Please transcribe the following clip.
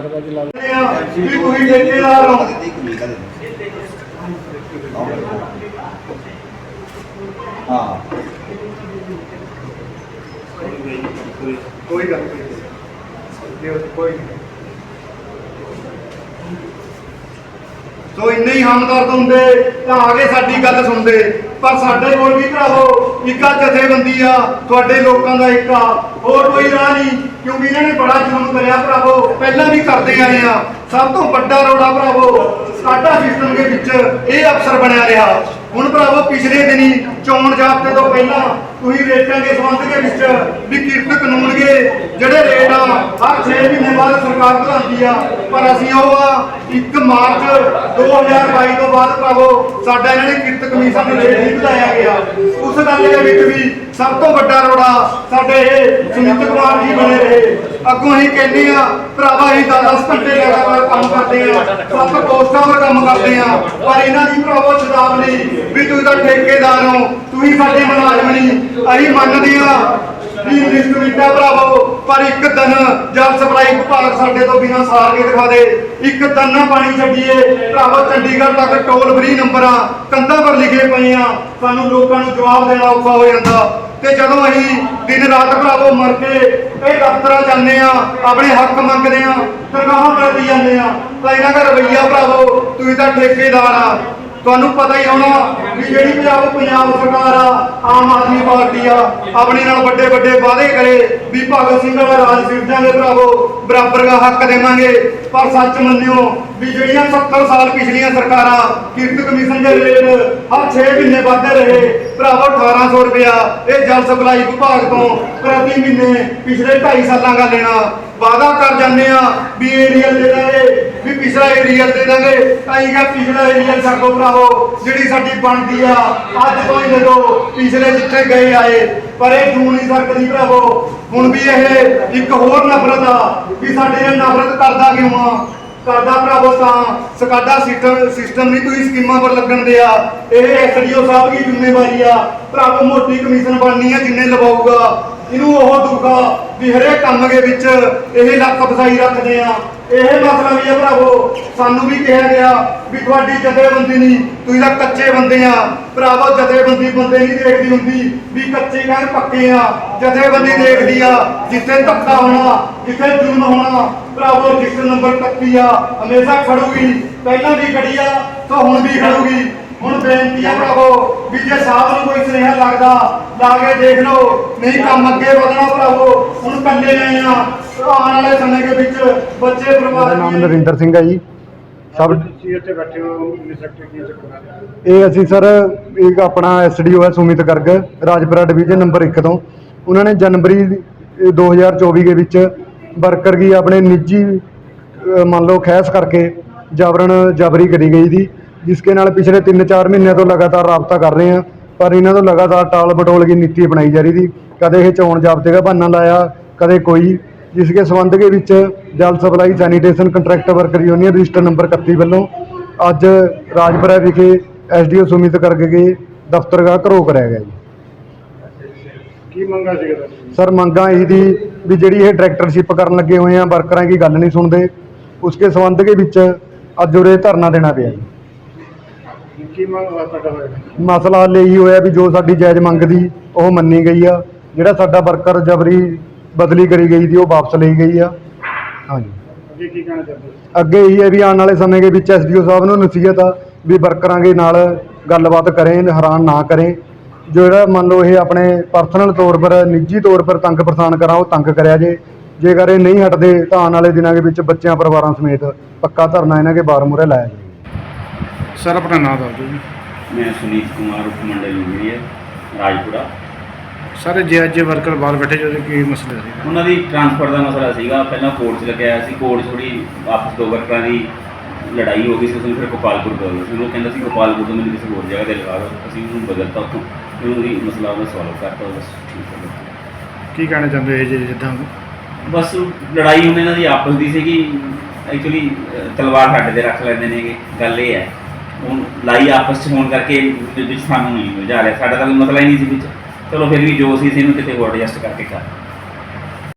ਪਤਾ ਕੀ ਲੱਗ ਵੀ ਤੁਸੀਂ ਠੇਕੇਦਾਰ ਹੋ ਹਾਂ। ਕੋਈ ਗੱਲ ਨਹੀਂ। ਕੋਈ ਨਹੀਂ। ਸੋ ਇੰਨੇ ਹੀ ਹਮਦਰਦ ਹੁੰਦੇ, ਤਾਂ ਆ ਕੇ ਸਾਡੀ ਗੱਲ ਸੁਣਦੇ। ਪਰ ਸਾਡੇ ਕੋਲ ਵੀ ਭਰਾਵੋ, ਇੱਕਾ ਜਥੇਬੰਦੀ ਆ, ਤੁਹਾਡੇ ਲੋਕਾਂ ਦਾ ਇੱਕਾ ਹੋਰ ਕੋਈ ਰਾਹ ਨਹੀਂ। ਕਿਉਂਕਿ ਇਹਨਾਂ ਨੇ ਬੜਾ ਜ਼ੁਲਮ ਕਰਿਆ ਭਰਾਵੋ। ਪਹਿਲਾਂ ਵੀ ਕਰਦੇ ਆਏ ਆ। ਸਭ ਤੋਂ ਵੱਡਾ ਰੋੜਾ ਭਰਾਵੋ, ਸਾਡਾ ਸਿਸਟਮ ਦੇ ਵਿੱਚ ਇਹ ਅਫਸਰ ਬਣਿਆ ਰਿਹਾ। ਹੁਣ ਭਰਾਵੋ, ਪਿਛਲੇ ਦਿਨੀ ਚੋਣ ਜਾਬਤੇ ਤੋਂ ਪਹਿਲਾਂ ਤੁਸੀਂ ਰੇਟਾਂ ਦੇ ਸੰਬੰਧ ਦੇ ਵਿੱਚ ਵੀ ਕਿਰਤ ਕਾਨੂੰਨ ਦੇ ਜਿਹੜੇ ਰੇਟ ਆ, ਹਰ 6 ਮਹੀਨੇ ਬਾਅਦ ਸਰਕਾਰ ਵਧਾਉਂਦੀ ਆ। ਪਰ ਅਸੀਂ ਉਹ ਆ 1 ਮਾਰਚ 2022 ਤੋਂ ਬਾਅਦ ਭਰਾਵੋ, ਸਾਡਾ ਇਹਨਾਂ ਨੇ ਕਿਰਤ ਕਮਿਸ਼ਨ ਦੇ ਰੇਟ ਨਹੀਂ ਵਧਾਇਆ ਗਿਆ। ਉਸ ਗੱਲ ਦੇ ਵਿੱਚ ਵੀ ਸਭ ਤੋਂ ਵੱਡਾ ਰੋੜਾ ਸਾਡੇ ਇਹ ਸੁਨੀਤ ਕੁਮਾਰ ਜੀ ਬਣੇ ਰਹੇ। ਅੱਗੋਂ ਹੀ ਕਹਿੰਦੇ ਆ, ਭਰਾਵਾ, ਅਸੀਂ 10 ਘੰਟੇ ਲਗਾਤਾਰ ਕੰਮ ਕਰਦੇ ਆ, ਸੱਤ ਪੋਸਟਾਂ 'ਤੇ ਕੰਮ ਕਰਦੇ ਆ, ਪਰ ਇਹਨਾਂ ਦੀ ਭਰਾਵੋ ਸ਼ਰਾਬ ਵੀ ਤੁਸੀਂ ਤਾਂ ਠੇਕੇਦਾਰ ਹੋ ਤੁਸੀਂ ਸਾਡੇ ਮੁਲਾਜ਼ਮ ਨਹੀਂ। ਅਸੀਂ ਮੰਨਦੇ ਆ ਵੀ ਲਿਸਟ ਭਰਾਵੋ, ਪਰ ਇੱਕ ਦਿਨ ਜਲ ਸਪਲਾਈ ਵਿਭਾਗ ਸਾਡੇ ਤੋਂ ਬਿਨਾਂ ਸਾਰ ਕੇ ਦਿਖਾ ਦੇ। ਇੱਕ ਦਿਨ ਨਾ ਪਾਣੀ ਛੱਡੀਏ। ਭਰਾਵੋ, ਚੰਡੀਗੜ੍ਹ ਤੱਕ ਟੋਲ ਫ੍ਰੀ ਨੰਬਰ ਆ ਕੰਧਾਂ ਪਰ ਲਿਖੇ ਪਏ ਆ। ਸਾਨੂੰ ਲੋਕਾਂ ਨੂੰ ਜਵਾਬ ਦੇਣਾ ਔਖਾ ਹੋ ਜਾਂਦਾ। ਤੇ ਜਦੋਂ ਅਸੀਂ ਦਿਨ ਰਾਤ ਭਰਾਵੋ ਮਰ ਕੇ ਇਹ ਦਫ਼ਤਰਾਂ ਜਾਂਦੇ ਆ ਆਪਣੇ ਹੱਕ ਮੰਗਦੇ ਆ ਤਨਖਾਹਾਂ ਮਿਲਦੀ ਜਾਂਦੇ ਆ ਤਾਂ ਇਹਨਾਂ ਦਾ ਰਵਈਆ ਭਰਾਵੋ, ਤੁਸੀਂ ਤਾਂ ਠੇਕੇਦਾਰ ਆ। ਤੁਹਾਨੂੰ ਪਤਾ ਹੀ ਹੋਣਾ ਵੀ ਜਿਹੜੀ ਪੰਜਾਬ ਪੰਜਾਬ ਸਰਕਾਰ ਆ, ਆਮ ਆਦਮੀ ਪਾਰਟੀ ਆ, ਆਪਣੇ ਨਾਲ ਵੱਡੇ ਵੱਡੇ ਵਾਅਦੇ ਕਰੇ ਵੀ ਭਗਤ ਸਿੰਘ ਵਾਲਾ ਰਾਜ ਸਿਰਜਾਂਗੇ ਭਰਾਵੋ, ਬਰਾਬਰ ਦਾ ਹੱਕ ਦੇਵਾਂਗੇ। ਪਰ ਸੱਚ ਮੰਨਿਓ ਵੀ ਜਿਹੜੀਆਂ 70 ਸਾਲ ਪਿਛਲੀਆਂ ਸਰਕਾਰਾਂ, ਕਿਰਤ ਕਮਿਸ਼ਨ ਦੇ ਰੇਟ ਹਰ 6 ਮਹੀਨੇ ਵੱਧਦੇ ਰਹੇ, ਭਰਾਵੋ 1800 ਰੁਪਇਆ ਇਹ ਜਲ ਸਪਲਾਈ ਵਿਭਾਗ ਤੋਂ ਪ੍ਰਤੀ ਮਹੀਨੇ ਪਿਛਲੇ 2.5 ਸਾਲਾਂ ਦਾ ਲੈਣਾ। ਵਾਅਦਾ ਕਰ ਜਾਂਦੇ ਆ ਵੀ ਏਰੀਅਲ ਦੇ ਦਾਂਗੇ, ਵੀ ਪਿਛਲਾ ਏਰੀਅਲ ਦੇ ਦਾਂਗੇ। ਤਾਂ ਇਹ ਪਿਛਲਾ ਏਰੀਅਲ ਸਾਡੋ ਭਰਾਵੋ, ਜਿਹੜੀ ਸਾਡੀ ਬਣਦੀ ਆ, ਅੱਜ ਤੋਂ ਹੀ ਜਦੋਂ ਪਿਛਲੇ ਜਿੱਥੇ ਗਏ ਆਏ, ਪਰ ਇਹ ਜੂ ਨਹੀਂ ਸਕਦੀ ਭਰਾਵੋ, ਹੁਣ ਵੀ ਇਹ ਇੱਕ ਹੋਰ ਨਫ਼ਰਤ ਆ, ਵੀ ਸਾਡੇ ਨਾਲ ਨਫ਼ਰਤ ਕਰਦਾ ਕਿਉਂ ਆ? ਕਰਦਾ ਭਰਾਵੋ ਤਾਂ ਸਕਾਡਾ ਸਿਸਟਮ ਸਿਸਟਮ ਨਹੀਂ, ਤੁਸੀਂ ਸਕੀਮਾਂ ਪਰ ਲੱਗਣ ਦੇ ਆ। ਇਹ ਐਸਡੀਓ ਸਾਹਿਬ ਦੀ ਜ਼ਿੰਮੇਵਾਰੀ ਆ। ਭਰਾਵੋ, ਮੋਟੀ ਕਮਿਸ਼ਨ ਬਣਨੀ ਆ, ਜਿੰਨੇ ਲਵਾਊਗਾ। ਇਹਨੂੰ ਉਹ ਦੂਗਾ ਵੀ ਹਰੇਕ ਕੰਮ ਦੇ ਵਿੱਚ ਇਹ ਲੱਖ ਫਸਾਈ ਰੱਖਦੇ ਆ। ਇਹ ਮਸਲਾ ਵੀ ਆ ਭਰਾਵੋ, ਸਾਨੂੰ ਵੀ ਕਿਹਾ ਗਿਆ ਵੀ ਤੁਹਾਡੀ ਜਥੇਬੰਦੀ ਨਹੀਂ, ਤੁਸੀਂ ਤਾਂ ਕੱਚੇ ਬੰਦੇ ਆ। ਭਰਾਵੋ, ਜਥੇਬੰਦੀ ਬੰਦੇ ਨਹੀਂ ਦੇਖਦੀ ਹੁੰਦੀ ਵੀ ਕੱਚੇ ਕਹਿਣ ਪੱਕੇ ਆ। ਜਥੇਬੰਦੀ ਦੇਖਦੀ ਆ, ਜਿੱਥੇ ਧੱਕਾ ਹੋਣਾ, ਜਿੱਥੇ ਜ਼ੁਲਮ ਹੋਣਾ। ਭਰਾਵੋ, ਜਿਸ ਨੰਬਰ 31 ਆ, ਹਮੇਸ਼ਾ ਖੜੂਗੀ। ਪਹਿਲਾਂ ਵੀ ਖੜੀ ਆ, ਤਾਂ ਹੁਣ ਵੀ ਖੜੂਗੀ। ਹੁਣ ਬੇਨਤੀ ਆ ਭਰਾਵੋ ਵੀ ਜੇ ਸਾਹਿਬ ਨੂੰ ਕੋਈ ਸੁਨੇਹਾ ਲੱਗਦਾ? ਲਾ ਕੇ ਦੇਖ ਲਓ। ਨਹੀਂ ਕੰਮ ਅੱਗੇ ਵਧਣਾ ਭਰਾਵੋ। ਹੁਣ ਕੱਲੇ ਆਏ ਆ। ਆਉਣ ਵਾਲੇ ਸਮੇਂ ਦੇ ਵਿੱਚ ਬੱਚੇ ਮੇਰਾ ਪਰਿਵਾਰ ਨਾਮ ਨਰਿੰਦਰ ਸਿੰਘ ਹੈ ਜੀ। ਤੁਸੀਂ ਇੱਥੇ ਬੈਠੇ ਹੋ ਮਿਨਿਸਟਰ ਕੀ ਚੱਕਰ ਇਹ ਅਸੀਂ ਸਰ ਇੱਕ ਆਪਣਾ ਐਸਡੀਓ ਹੈ ਸੁਮਿਤ ਗਰਗ ਰਾਜਪੁਰਾ ਡਿਵੀਜ਼ਨ ਨੰਬਰ 1 ਤੋਂ। ਉਹਨਾਂ ਨੇ ਜਨਵਰੀ ਇਹ 2024 ਦੇ ਵਿੱਚ ਵਰਕਰ ਕੀ ਆਪਣੇ ਨਿੱਜੀ ਅਹ ਮੰਨ ਲਓ ਖੈਸ ਕਰਕੇ ਜਬਰਨ ਜਬਰੀ ਕਰੀ ਗਈ ਦੀ ਜਿਸ ਕੇ ਨਾਲ ਪਿਛਲੇ 3-4 ਮਹੀਨਿਆਂ ਤੋਂ ਲਗਾਤਾਰ ਰਾਬਤਾ ਕਰ ਰਹੇ ਹਾਂ ਪਰ ਇਹਨਾਂ ਤੋਂ ਲਗਾਤਾਰ ਟਾਲ ਬਟੋਲ ਦੀ ਨੀਤੀ ਅਪਣਾਈ ਜਾ ਰਹੀ ਦੀ ਕਦੇ ਇਹ ਚੋਣ ਜਾਬਤੇ ਦਾ ਬਹਾਨਾ ਲਾਇਆ ਕਦੇ ਕੋਈ ਜਿਸ ਕੇ ਸੰਬੰਧ ਦੇ ਵਿੱਚ ਜਲ supply sanitation contract worker union register number 31 ਵੱਲੋਂ ਅੱਜ ਰਾਜਪੁਰਾ ਵਿਖੇ ਐਸਡੀਓ ਸੁਮਿਤ ਕਰਕੇ ਗਏ ਦਫ਼ਤਰ ਦਾ ਘਰੋ ਕਰਿਆ ਗਿਆ ਜੀ। ਕੀ ਮੰਗਾ ਸੀਗਾ ਸਰ ਮੰਗਾਂ ਇਹੀ ਦੀ ਵੀ ਜਿਹੜੀ ਇਹ ਡਾਇਰੈਕਟਰਸ਼ਿਪ ਕਰਨ ਲੱਗੇ ਹੋਏ ਆ ਵਰਕਰਾਂ ਦੀ ਗੱਲ ਨਹੀਂ ਸੁਣਦੇ। ਉਸਕੇ ਸੰਬੰਧ ਦੇ ਵਿੱਚ ਅੱਜ ਉਰੇ ਧਰਨਾ ਦੇਣਾ ਪਿਆ ਜੀ। ਕੀ ਮੰਗ ਤੁਹਾਡਾ ਹੋਇਆ ਮਸਲਾ ਹੱਲ ਇਹੀ ਹੋਇਆ ਵੀ ਜੋ ਸਾਡੀ ਜਾਇਜ਼ ਮੰਗ ਦੀ ਉਹ ਮੰਨੀ ਗਈ ਆ। ਜਿਹੜਾ ਸਾਡਾ ਵਰਕਰ ਜਬਰੀ ਬਦਲੀ ਕਰੀ ਗਈ ਦੀ ਉਹ ਵਾਪਸ ਲਈ ਗਈ ਆ। ਹਾਂਜੀ। ਅੱਗੇ ਕੀ ਕਹਿਣਾ ਚਾਹੁੰਦੇ ਅੱਗੇ ਇਹੀ ਹੈ ਵੀ ਆਉਣ ਵਾਲੇ ਸਮੇਂ ਦੇ ਵਿੱਚ ਐਸਡੀਓ ਸਾਹਿਬ ਨੂੰ ਨਸੀਹਤ ਆ ਵੀ ਵਰਕਰਾਂ ਦੇ ਨਾਲ ਗੱਲਬਾਤ ਕਰੇ ਹੈਰਾਨ ਨਾ ਕਰੇ। ਜੋ ਜਿਹੜਾ ਮੰਨ ਲਓ ਇਹ ਆਪਣੇ ਪਰਸਨਲ ਤੌਰ ਪਰ ਨਿੱਜੀ ਤੌਰ ਪਰ ਤੰਗ ਪਰੇਸ਼ਾਨ ਕਰਾਂ ਉਹ ਤੰਗ ਕਰਿਆ ਜੇ। ਜੇਕਰ ਇਹ ਨਹੀਂ ਹਟਦੇ ਤਾਂ ਆਉਣ ਵਾਲੇ ਦਿਨਾਂ ਦੇ ਵਿੱਚ ਬੱਚਿਆਂ ਪਰਿਵਾਰਾਂ ਸਮੇਤ ਪੱਕਾ ਧਰਨਾ ਇਹਨਾਂ ਦੇ ਬਾਰ ਮੂਹਰੇ ਲਾਇਆ ਜਾਏ ਸਰ ਆਪਣਾ ਨਾਮ ਦੱਸ ਦਿਓ ਜੀ। ਮੈਂ ਸੁਨੀਤ ਕੁਮਾਰ ਉਪ ਮੰਡਲ ਇੰਜੀਨੀਅਰ ਰਾਜਪੁਰਾ। ਸਰ ਜੇ ਅੱਜ ਵਰਕਰ ਬਾਹਰ ਬੈਠੇ ਜਦੋਂ ਕੀ ਮਸਲਾ ਸੀ? ਉਹਨਾਂ ਦੀ ਟਰਾਂਸਫਰ ਦਾ ਮਸਲਾ ਸੀਗਾ। ਪਹਿਲਾਂ ਕੋਰਟ 'ਚ ਲੱਗਿਆ ਹੋਇਆ ਸੀ। ਕੋਰਟ ਥੋੜੀ ਆਪਸ ਦੋ ਵਰਕਰਾਂ ਦੀ ਲੜਾਈ ਹੋ ਗਈ ਸੀ। ਉਸਨੂੰ ਫਿਰ ਗੋਪਾਲਪੁਰ ਤੋਂ ਸੀ। ਉਹ ਕਹਿੰਦਾ ਸੀ ਗੋਪਾਲਪੁਰ ਤੋਂ ਮੈਨੂੰ ਕਿਸੇ ਹੋਰ ਜਗ੍ਹਾ ਤੇ ਲਗਾ ਦਿਓ। ਅਸੀਂ ਉਹਨੂੰ ਬਦਲਤਾ ਉੱਥੋਂ। ਫਿਰ ਉਹਦੀ ਮਸਲਾ ਉਹਨੇ ਸੋਲਵ ਕਰਤਾ। ਬਸ ਠੀਕ ਹੈ ਕੀ ਕਹਿਣਾ ਚਾਹੁੰਦੇ ਹੋ ਜੀ ਜਿੱਦਾਂ? ਬਸ ਲੜਾਈ ਹੁਣ ਇਹਨਾਂ ਦੀ ਆਪਸ ਦੀ ਸੀਗੀ। ਐਕਚੁਅਲੀ ਤਲਵਾਰ ਸਾਡੇ ਤੇ ਰੱਖ ਲੈਂਦੇ ਨੇਗੇ। ਗੱਲ ਇਹ ਹੈ ਹੁਣ ਲਾਈ ਆਪਸ 'ਚ ਹੋਣ ਕਰਕੇ ਵਿੱਚ ਸਾਨੂੰ ਨਹੀਂ ਮਿਲ ਜਾ ਰਿਹਾ। ਸਾਡਾ ਤਾਂ ਕੋਈ ਮਸਲਾ ਹੀ ਨਹੀਂ ਸੀ ਵਿੱਚ। ਚਲੋ ਫਿਰ ਵੀ ਜੋ ਸੀ ਸੀ ਇਹਨੂੰ ਕਿਤੇ ਹੋਰ ਐਡਜਸਟ ਕਰਕੇ ਕਰ